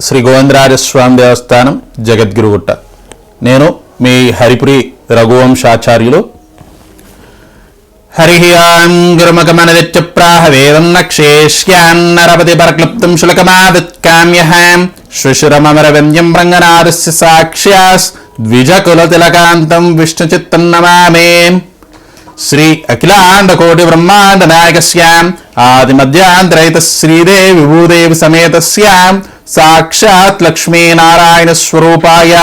శ్రీ గోవిందరాజస్వామి దేవస్థానం జగద్గురుగుట్ట. నేను మీ హరిపురి రఘువంశాచార్యులు. హరి ఆం గురుమకమనదిత్యప్రాహ వేదం నక్షేష్యాన్నరపతి పరక్లుప్తం శులకమాదిత్కామ్యహాం. శ్రుశురమరవ్యంజం రంగనాథస్య సాక్ష్యాస్. ద్విజకులతిలకాంతం విష్ణుచిత్తం నమామే. శ్రీ అఖిలాండ కోటి బ్రహ్మాండ నాయకస్యాం ఆది మధ్యాంతరైత శ్రీదేవి విభూదేవి సమేతస్యాం సాక్షాత్ లక్ష్మీనారాయణ స్వరూపాయ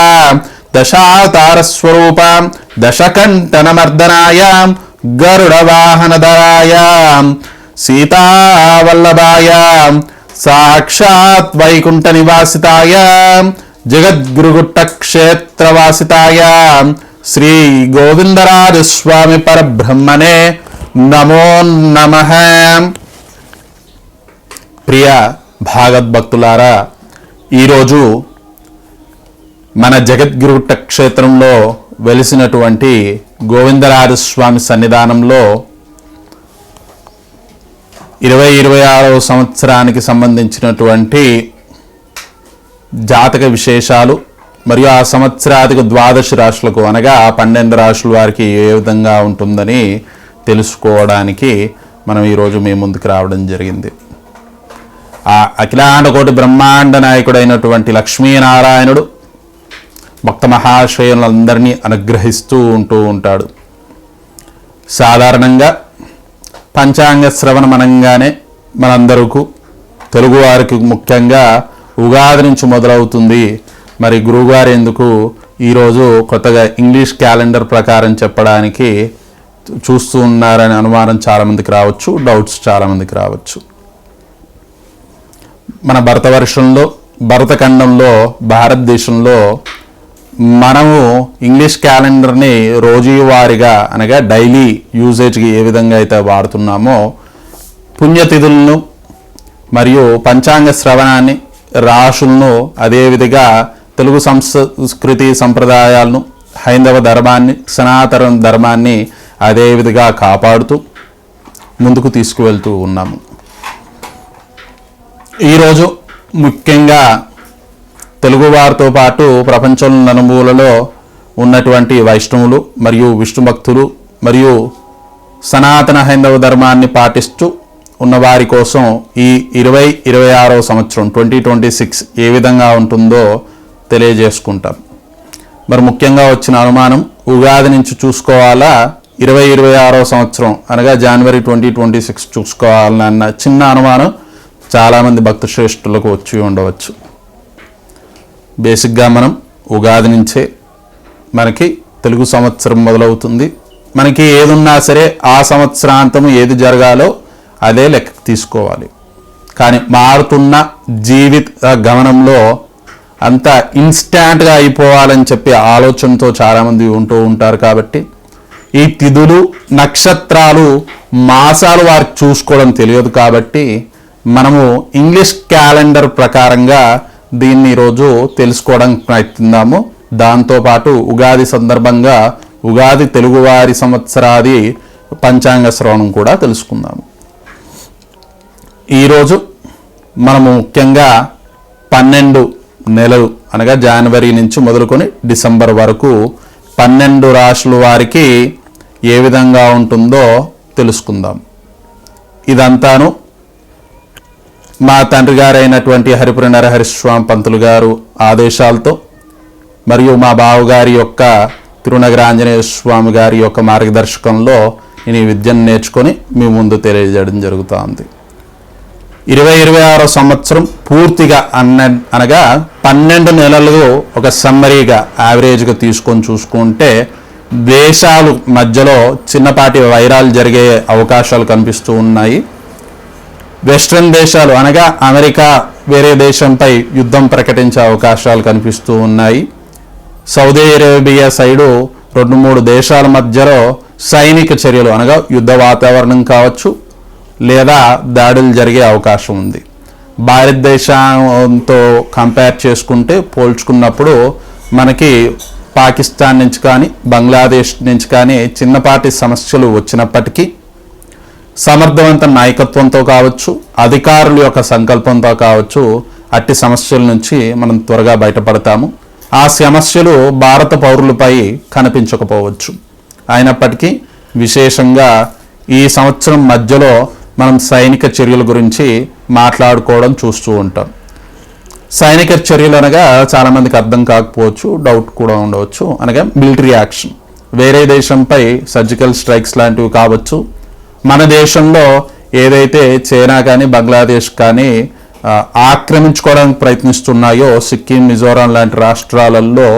దశావతార స్వరూపాం దశకంఠనమర్దనాయ గరుడ వాహనధరాయ సీతావల్లభాయ సాక్షాత్ వైకుంఠ నివాసితాయ జగద్గురుగుట్ట క్షేత్రవాసితాయ శ్రీ గోవిందరాజస్వామి పరబ్రహ్మనే నమో నమ. ప్రియ భాగవద్భక్తులారా ఈరోజు మన జగద్గురుట్ట క్షేత్రంలో వెలిసినటువంటి గోవిందరాజస్వామి సన్నిధానంలో ఇరవై ఇరవై ఆరవ సంవత్సరానికి సంబంధించినటువంటి జాతక విశేషాలు మరియు ఆ సంవత్సరాధిక ద్వాదశ రాశులకు అనగా పన్నెండు రాశుల వారికి ఏ విధంగా ఉంటుందని తెలుసుకోవడానికి మనం ఈరోజు మీ ముందుకు రావడం జరిగింది. ఆ అఖిలాండకోటి బ్రహ్మాండ నాయకుడైనటువంటి లక్ష్మీనారాయణుడు భక్త మహాశ్రయులందరినీ అనుగ్రహిస్తూ ఉంటూ ఉంటాడు. సాధారణంగా పంచాంగ శ్రవణం అనగానే మనందరకు తెలుగువారికి ముఖ్యంగా ఉగాది నుంచి మొదలవుతుంది మరి గురువుగారు ఎందుకు ఈరోజు కొత్తగా ఇంగ్లీష్ క్యాలెండర్ ప్రకారం చెప్పడానికి చూస్తూ ఉన్నారనే అనుమానం చాలామందికి రావచ్చు డౌట్స్ చాలామందికి రావచ్చు. మన భరత వర్షంలో భరతఖండంలో భారతదేశంలో మనము ఇంగ్లీష్ క్యాలెండర్ని రోజువారీగా అనగా డైలీ యూజేజ్కి ఏ విధంగా అయితే వాడుతున్నామో పుణ్యతిథులను మరియు పంచాంగ శ్రవణాన్ని రాశులను అదేవిధంగా తెలుగు సంస్కృతి సంప్రదాయాలను హైందవ ధర్మాన్ని సనాతన ధర్మాన్ని అదేవిధంగా కాపాడుతూ ముందుకు తీసుకువెళ్తూ ఉన్నాము. ఈరోజు ముఖ్యంగా తెలుగువారితో పాటు ప్రపంచం నలుమూలలో ఉన్నటువంటి వైష్ణవులు మరియు విష్ణు భక్తులు మరియు సనాతన హైందవ ధర్మాన్ని పాటిస్తూ ఉన్నవారి కోసం ఈ ఇరవై ఇరవై ఆరో సంవత్సరం ట్వంటీ ట్వంటీ సిక్స్ ఏ విధంగా ఉంటుందో తెలియజేసుకుంటాం. మరి ముఖ్యంగా వచ్చిన అనుమానం ఉగాది నుంచి చూసుకోవాలా? ఇరవై ఇరవై ఆరో సంవత్సరం అనగా జనవరి ట్వంటీ ట్వంటీ సిక్స్ చూసుకోవాలన్న చిన్న అనుమానం చాలామంది భక్త శ్రేష్ఠులకు వచ్చి ఉండవచ్చు. బేసిక్గా మనం ఉగాది నుంచే మనకి తెలుగు సంవత్సరం మొదలవుతుంది. మనకి ఏదున్నా సరే ఆ సంవత్సరాంతం ఏది జరగాలో అదే లెక్క తీసుకోవాలి. కానీ మారుతున్న జీవిత గమనంలో అంత ఇన్స్టాంట్గా అయిపోవాలని చెప్పి ఆలోచనతో చాలామంది ఉంటూ ఉంటారు కాబట్టి ఈ తిథులు నక్షత్రాలు మాసాలు వారికి చూసుకోవడం తెలియదు కాబట్టి మనము ఇంగ్లీష్ క్యాలెండర్ ప్రకారంగా దీన్ని ఈరోజు తెలుసుకోవడానికి ప్రయత్నిద్దాము. దాంతోపాటు ఉగాది సందర్భంగా ఉగాది తెలుగువారి సంవత్సరాది పంచాంగ శ్రవణం కూడా తెలుసుకుందాము. ఈరోజు మనము ముఖ్యంగా పన్నెండు నెలలు అనగా జనవరి నుంచి మొదలుకొని డిసెంబర్ వరకు పన్నెండు రాశుల వారికి ఏ విధంగా ఉంటుందో తెలుసుకుందాం. ఇదంతాను మా తండ్రి గారైనటువంటి హరిపురి నరహరిస్వామి పంతులు గారు ఆదేశాలతో మరియు మా బావగారి యొక్క తిరునగర ఆంజనేయ స్వామి గారి యొక్క మార్గదర్శకంలో నేను ఈ విద్యను నేర్చుకొని మీ ముందు తెలియజేయడం జరుగుతోంది. ఇరవై ఇరవై ఆరో సంవత్సరం పూర్తిగా అన్న అనగా పన్నెండు నెలలు ఒక సమ్మరీగా యావరేజ్గా తీసుకొని చూసుకుంటే దేశాలు మధ్యలో చిన్నపాటి వైరాలు జరిగే అవకాశాలు కనిపిస్తూ ఉన్నాయి. వెస్ట్రన్ దేశాలు అనగా అమెరికా వేరే దేశంపై యుద్ధం ప్రకటించే అవకాశాలు కనిపిస్తూ ఉన్నాయి. సౌదీ అరేబియా సైడు రెండు మూడు దేశాల మధ్యలో సైనిక చర్యలు అనగా యుద్ధ వాతావరణం కావచ్చు లేదా దాడులు జరిగే అవకాశం ఉంది. భారతదేశంతో కంపేర్ చేసుకుంటే పోల్చుకున్నప్పుడు మనకి పాకిస్తాన్ నుంచి కానీ బంగ్లాదేశ్ నుంచి కానీ చిన్నపాటి సమస్యలు వచ్చినప్పటికీ సమర్థవంత నాయకత్వంతో కావచ్చు అధికారుల యొక్క సంకల్పంతో కావచ్చు అట్టి సమస్యల నుంచి మనం త్వరగా బయటపడతాము. ఆ సమస్యలు భారత పౌరులపై కనిపించకపోవచ్చు. అయినప్పటికీ విశేషంగా ఈ సంవత్సరం మధ్యలో మనం సైనిక చర్యల గురించి మాట్లాడుకోవడం చూస్తూ ఉంటాం. సైనిక చర్యలు అనగా చాలామందికి అర్థం కాకపోవచ్చు డౌట్ కూడా ఉండవచ్చు. అనగా మిలిటరీ యాక్షన్ వేరే దేశంపై సర్జికల్ స్ట్రైక్స్ లాంటివి కావచ్చు. మన దేశంలో ఏదైతే చైనా కానీ బంగ్లాదేశ్ కానీ ఆక్రమించుకోవడానికి ప్రయత్నిస్తున్నాయో సిక్కిం మిజోరాం లాంటి రాష్ట్రాలలో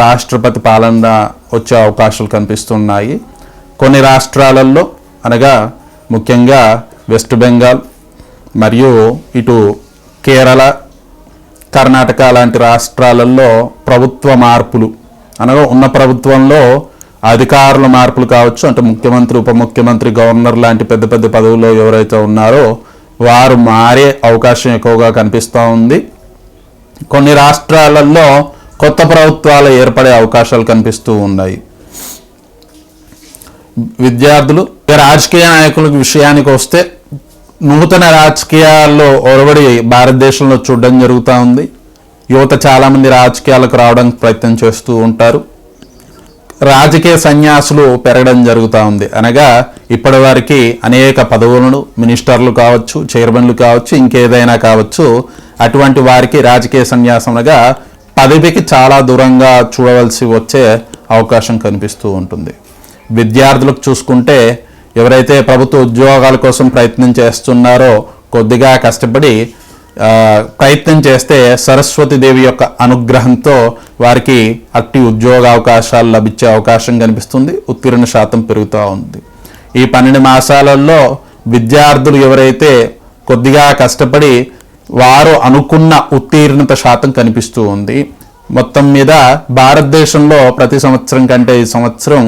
రాష్ట్రపతి పాలన వచ్చే అవకాశాలు కనిపిస్తున్నాయి. కొన్ని రాష్ట్రాలలో అనగా ముఖ్యంగా వెస్ట్ బెంగాల్ మరియు ఇటు కేరళ కర్ణాటక లాంటి రాష్ట్రాలలో ప్రభుత్వ మార్పులు. అనగా ఉన్న ప్రభుత్వంలో అధికారుల మార్పులు కావచ్చు అంటే ముఖ్యమంత్రి ఉప ముఖ్యమంత్రి గవర్నర్ లాంటి పెద్ద పెద్ద పదవుల్లో ఎవరైతే ఉన్నారో వారు మారే అవకాశం ఎక్కువగా కనిపిస్తూ ఉంది. కొన్ని రాష్ట్రాలలో కొత్త ప్రభుత్వాలు ఏర్పడే అవకాశాలు కనిపిస్తూ ఉన్నాయి. విద్యార్థులు రాజకీయ నాయకుల విషయానికి వస్తే నూతన రాజకీయాల్లో ఒరవడి భారతదేశంలో చూడడం జరుగుతూ ఉంది. యువత చాలామంది రాజకీయాలకు రావడానికి ప్రయత్నం చేస్తూ ఉంటారు. రాజకీయ సన్యాసులు పెరగడం జరుగుతూ ఉంది. అనగా ఇప్పటి వారికి అనేక పదవులను మినిస్టర్లు కావచ్చు చైర్మన్లు కావచ్చు ఇంకేదైనా కావచ్చు అటువంటి వారికి రాజకీయ సన్యాసంగా పదవికి చాలా దూరంగా చూడవలసి వచ్చే అవకాశం కనిపిస్తూ ఉంటుంది. విద్యార్థులకు చూసుకుంటే ఎవరైతే ప్రభుత్వ ఉద్యోగాల కోసం ప్రయత్నం చేస్తున్నారో కొద్దిగా కష్టపడి ప్రయత్నం చేస్తే సరస్వతి దేవి యొక్క అనుగ్రహంతో వారికి అట్టి ఉద్యోగ అవకాశాలు లభించే అవకాశం కనిపిస్తుంది. ఉత్తీర్ణ శాతం పెరుగుతూ ఉంది. ఈ పన్నెండు మాసాలలో విద్యార్థులు ఎవరైతే కొద్దిగా కష్టపడి వారు అనుకున్న ఉత్తీర్ణత శాతం కనిపిస్తూ ఉంది. మొత్తం మీద భారతదేశంలో ప్రతి సంవత్సరం కంటే ఈ సంవత్సరం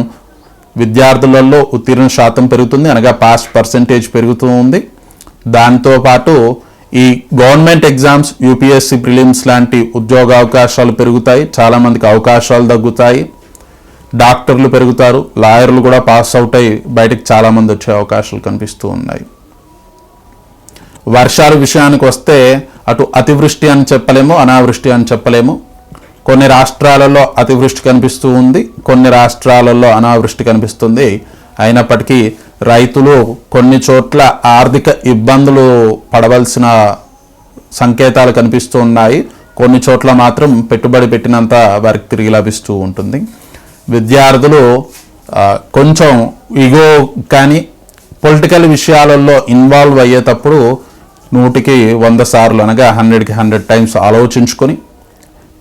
విద్యార్థులలో ఉత్తీర్ణ శాతం పెరుగుతుంది అనగా పాస్ పర్సంటేజ్ పెరుగుతూ ఉంది. దాంతోపాటు ఈ గవర్నమెంట్ ఎగ్జామ్స్ యూపీఎస్సీ ప్రిలిమ్స్ లాంటి ఉద్యోగ అవకాశాలు పెరుగుతాయి చాలామందికి అవకాశాలు తగ్గుతాయి. డాక్టర్లు పెరుగుతారు లాయర్లు కూడా పాస్ అవుట్ అయ్యి బయటకు చాలామంది వచ్చే అవకాశాలు కనిపిస్తూ ఉన్నాయి. వర్షాల విషయానికి వస్తే అటు అతివృష్టి అని చెప్పలేము అనావృష్టి అని చెప్పలేము. కొన్ని రాష్ట్రాలలో అతివృష్టి కనిపిస్తూ ఉంది కొన్ని రాష్ట్రాలలో అనావృష్టి కనిపిస్తుంది. అయినప్పటికీ రైతులు కొన్ని చోట్ల ఆర్థిక ఇబ్బందులు పడవలసిన సంకేతాలు కనిపిస్తూ ఉన్నాయి. కొన్ని చోట్ల మాత్రం పెట్టుబడి పెట్టినంత వారికి తిరిగి లభిస్తూ ఉంటుంది. విద్యార్థులు కొంచెం ఇగో కానీ పొలిటికల్ విషయాలలో ఇన్వాల్వ్ అయ్యేటప్పుడు నూటికి వంద సార్లు అనగా హండ్రెడ్కి హండ్రెడ్ టైమ్స్ ఆలోచించుకొని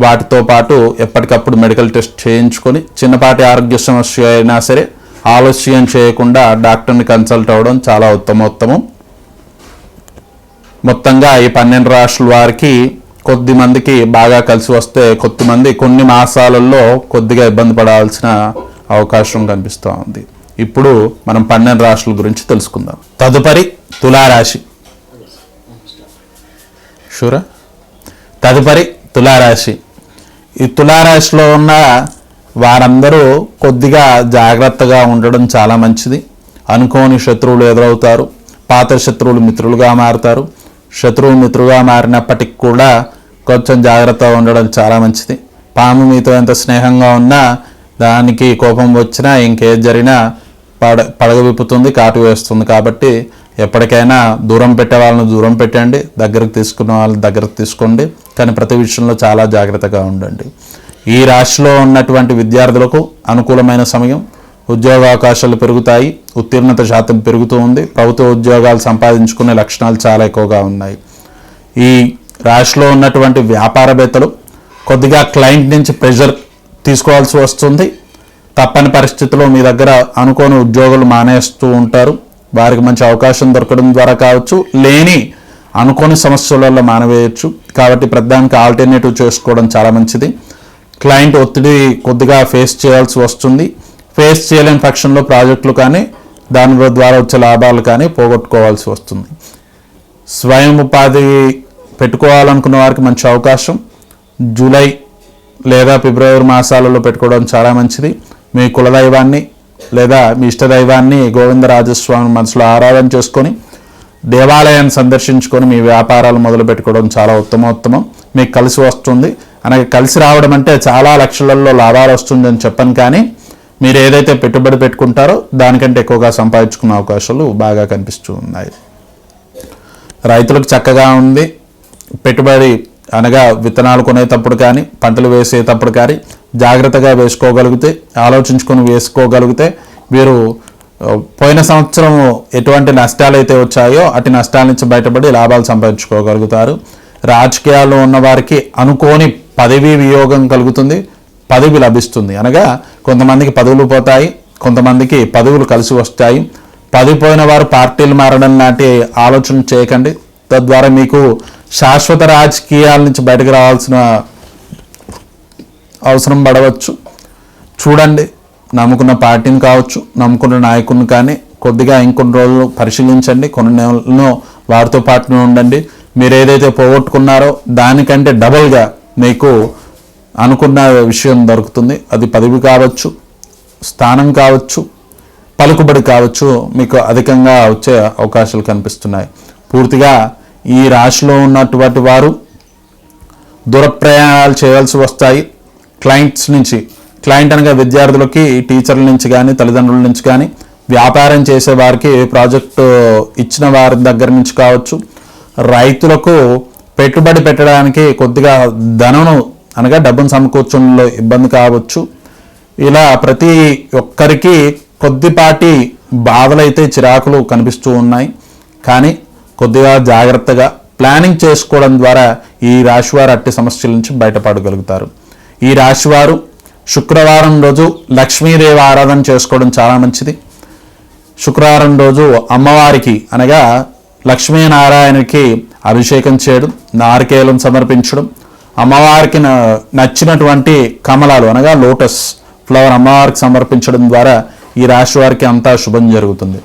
వాటితో పాటు ఎప్పటికప్పుడు మెడికల్ టెస్ట్ చేయించుకొని చిన్నపాటి ఆరోగ్య సమస్య అయినా సరే ఆలస్యం చేయకుండా డాక్టర్ని కన్సల్ట్ అవ్వడం చాలా ఉత్తమోత్తమం. మొత్తంగా ఈ పన్నెండు రాష్ట్రాల వారికి కొద్ది మందికి బాగా కలిసి వస్తే కొద్దిమంది కొన్ని మాసాలలో కొద్దిగా ఇబ్బంది పడాల్సిన అవకాశం కనిపిస్తూ ఉంది. ఇప్పుడు మనం పన్నెండు రాష్ట్రాల గురించి తెలుసుకుందాం. తదుపరి తులారాశి. షూరా? తదుపరి తులారాశి. ఈ తులారాశిలో ఉన్న వారందరూ కొద్దిగా జాగ్రత్తగా ఉండడం చాలా మంచిది. అనుకోని శత్రువులు ఎదురవుతారు. పాత శత్రువులు మిత్రులుగా మారుతారు. శత్రువు మిత్రులుగా మారినప్పటికి కూడా కొంచెం జాగ్రత్తగా ఉండడం చాలా మంచిది. పాము మీతో ఎంత స్నేహంగా ఉన్నా దానికి కోపం వచ్చినా ఇంకేది జరిగినా పడ పడగ విప్పుతుంది కాటు వేస్తుంది. కాబట్టి ఎప్పటికైనా దూరం పెట్టే వాళ్ళని దూరం పెట్టండి. దగ్గరకు తీసుకున్న వాళ్ళని దగ్గరకు తీసుకోండి. కానీ ప్రతి విషయంలో చాలా జాగ్రత్తగా ఉండండి. ఈ రాశిలో ఉన్నటువంటి విద్యార్థులకు అనుకూలమైన సమయం ఉద్యోగ అవకాశాలు పెరుగుతాయి ఉత్తీర్ణత శాతం పెరుగుతూ ఉంది ప్రభుత్వ ఉద్యోగాలు సంపాదించుకునే లక్షణాలు చాలా ఎక్కువగా ఉన్నాయి. ఈ రాశిలో ఉన్నటువంటి వ్యాపారవేత్తలు కొద్దిగా క్లయింట్ నుంచి ప్రెషర్ తీసుకోవాల్సి వస్తుంది. తప్పని పరిస్థితిలో మీ దగ్గర అనుకోని ఉద్యోగులు మానేస్తూ ఉంటారు. వారికి మంచి అవకాశం దొరకడం ద్వారా కావచ్చు లేని అనుకోని సమస్యలలో మానవేయచ్చు. కాబట్టి ప్రతిదానికి ఆల్టర్నేటివ్ చేసుకోవడం చాలా మంచిది. క్లయింట్ ఒత్తిడి కొద్దిగా ఫేస్ చేయాల్సి వస్తుంది. ఫేస్ చేయలేని పక్షంలో ప్రాజెక్టులు కానీ దాని ద్వారా వచ్చే లాభాలు కానీ పోగొట్టుకోవాల్సి వస్తుంది. స్వయం ఉపాధి పెట్టుకోవాలనుకున్న వారికి మంచి అవకాశం. జూలై లేదా ఫిబ్రవరి మాసాలలో పెట్టుకోవడం చాలా మంచిది. మీ కులదైవాన్ని లేదా మీ ఇష్టదైవాన్ని గోవిందరాజస్వామి మనసులో ఆరాధన చేసుకొని దేవాలయాన్ని సందర్శించుకొని మీ వ్యాపారాలు మొదలు పెట్టుకోవడం చాలా ఉత్తమోత్తమం. మీకు కలిసి వస్తుంది. అలాగే కలిసి రావడం అంటే చాలా లక్షలలో లాభాలు వస్తుందని చెప్పను కానీ మీరు ఏదైతే పెట్టుబడి పెట్టుకుంటారో దానికంటే ఎక్కువగా సంపాదించుకునే అవకాశాలు బాగా కనిపిస్తూ ఉన్నాయి. రైతులకు చక్కగా ఉంది. పెట్టుబడి అనగా విత్తనాలు కొనేటప్పుడు కానీ పంటలు వేసేటప్పుడు కానీ జాగ్రత్తగా వేసుకోగలిగితే ఆలోచించుకొని వేసుకోగలిగితే వీరు పోయిన సంవత్సరం ఎటువంటి నష్టాలు అయితే వచ్చాయో అటు నష్టాల నుంచి బయటపడి లాభాలు సంపాదించుకోగలుగుతారు. రాజకీయాల్లో ఉన్న వారికి అనుకోని పదవి వియోగం కలుగుతుంది పదవి లభిస్తుంది. అనగా కొంతమందికి పదవులు పోతాయి కొంతమందికి పదవులు కలిసి వస్తాయి. పదవి పోయిన వారు పార్టీలు మారడం లాంటి ఆలోచన చేయకండి. తద్వారా మీకు శాశ్వత రాజకీయాల నుంచి బయటకు రావాల్సిన అవసరం పడవచ్చు. చూడండి. నమ్ముకున్న పార్టీని కావచ్చు నమ్ముకున్న నాయకుడిని కానీ కొద్దిగా ఇంకొన్ని రోజులు పరిశీలించండి కొన్ని నెలలను వారితో పాటు ఉండండి. మీరు ఏదైతే పోగొట్టుకున్నారో దానికంటే డబుల్గా మీకు అనుకున్న విషయం దొరుకుతుంది. అది పదవి కావచ్చు స్థానం కావచ్చు పలుకుబడి కావచ్చు మీకు అధికంగా వచ్చే అవకాశాలు కనిపిస్తున్నాయి. పూర్తిగా ఈ రాశిలో ఉన్నటువంటి వారు దూర ప్రయాణాలు చేయాల్సి వస్తాయి. క్లయింట్స్ నుంచి క్లయింట్ అనగా విద్యార్థులకి టీచర్ల నుంచి కానీ తల్లిదండ్రుల నుంచి కానీ వ్యాపారం చేసే వారికి ప్రాజెక్టు ఇచ్చిన వారి దగ్గర నుంచి కావచ్చు రైతులకు పెట్టుబడి పెట్టడానికి కొద్దిగా ధనను అనగా డబ్బును సమకూర్చడంలో ఇబ్బంది కావచ్చు. ఇలా ప్రతి ఒక్కరికి కొద్దిపాటి బాధలైతే చిరాకులు కనిపిస్తూ ఉన్నాయి. కానీ కొద్దిగా జాగ్రత్తగా ప్లానింగ్ చేసుకోవడం ద్వారా ఈ రాశివారు అట్టి సమస్యల నుంచి బయటపడగలుగుతారు. ఈ రాశివారు శుక్రవారం రోజు లక్ష్మీదేవి ఆరాధన చేసుకోవడం చాలా మంచిది. శుక్రవారం రోజు అమ్మవారికి అనగా లక్ష్మీనారాయణకి అభిషేకం చేయడం నారికేలం సమర్పించడం అమ్మవారికి నచ్చినటువంటి కమలాలు అనగా లోటస్ ఫ్లవర్ అమ్మవారికి సమర్పించడం ద్వారా ఈ రాశి వారికి అంతా శుభం జరుగుతుంది.